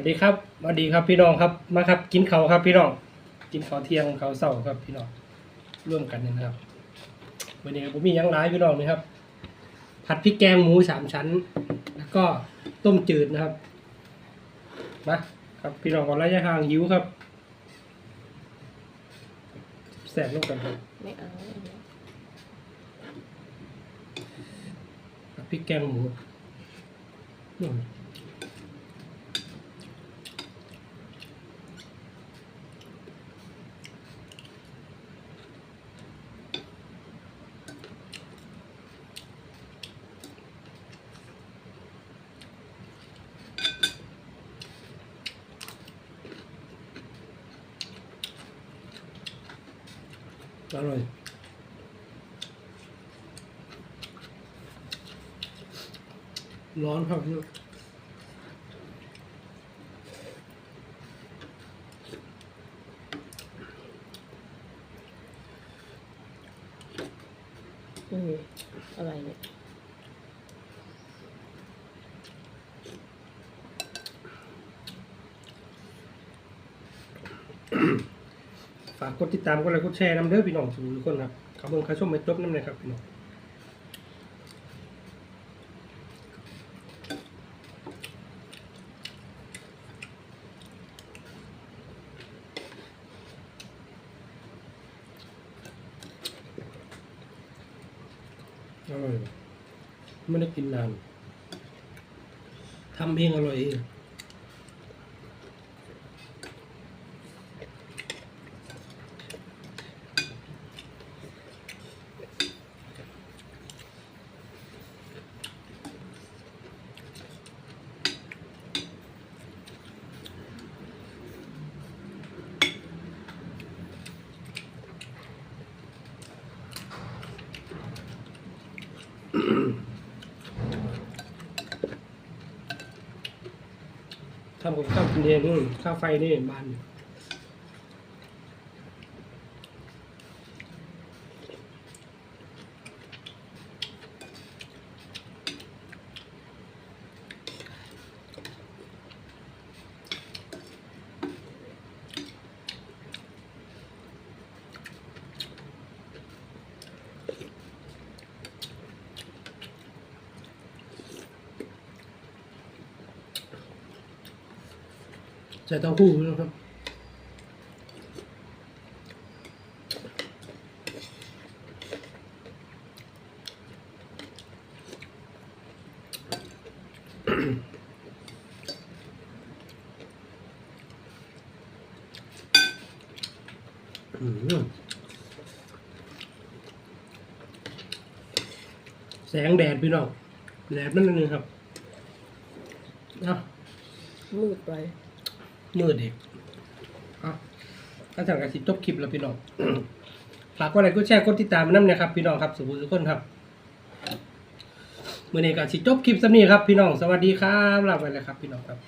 วัสดีครับสวัสดีครับพี่น้องครับมาครับ กินเขาวครับพี่น้อง กินข้าวเที่ยงข้าวเช้าครับพี่น้องร่วมกันนี่นะครับวันนี้ผมมีหยังร้ายพี่น้องนะครับ ผัดพริกแกงหมูสามชั้น แล้วก็ต้มจืดนะครับมาครับพี่น้องก่อนระยะห่างหิวครับแสบลงกันครับไม่เอาอันนี้ผัดพริกแกงหมูอื อร่อยร้อนครับพี่อืมอะไรเนี่ย ฝากกดติดตามกดไลค์กดแชร์น้ำเด้อพี่น้องทุกคนครับขอบคุณครับชมไปจบน้ำเลยครับพี่น้องอร่อยไม่ได้กินนานทำเองอร่อยเอง ทำกับข้าวกินเองอืมข้าวไฟนี่บ้านอยู่ ใส่เต้าหู้นะครับอืมแสงแดดพี่น้องแดดมันนิดนึงครับเนาะมืดไป เมืดอีกอะถ้าสั่งกับสิจบคลิปแล้วพี่น้องฝากกดไลค์กดแชร์กดติดตามน้ำนะครับพี่น้องครับสุภุทุกคนครับเมื่อนี้กสิจบคลิปสำนีครับพี่น้องสวัสดีครับลาไปเลยครับพี่น้องครับ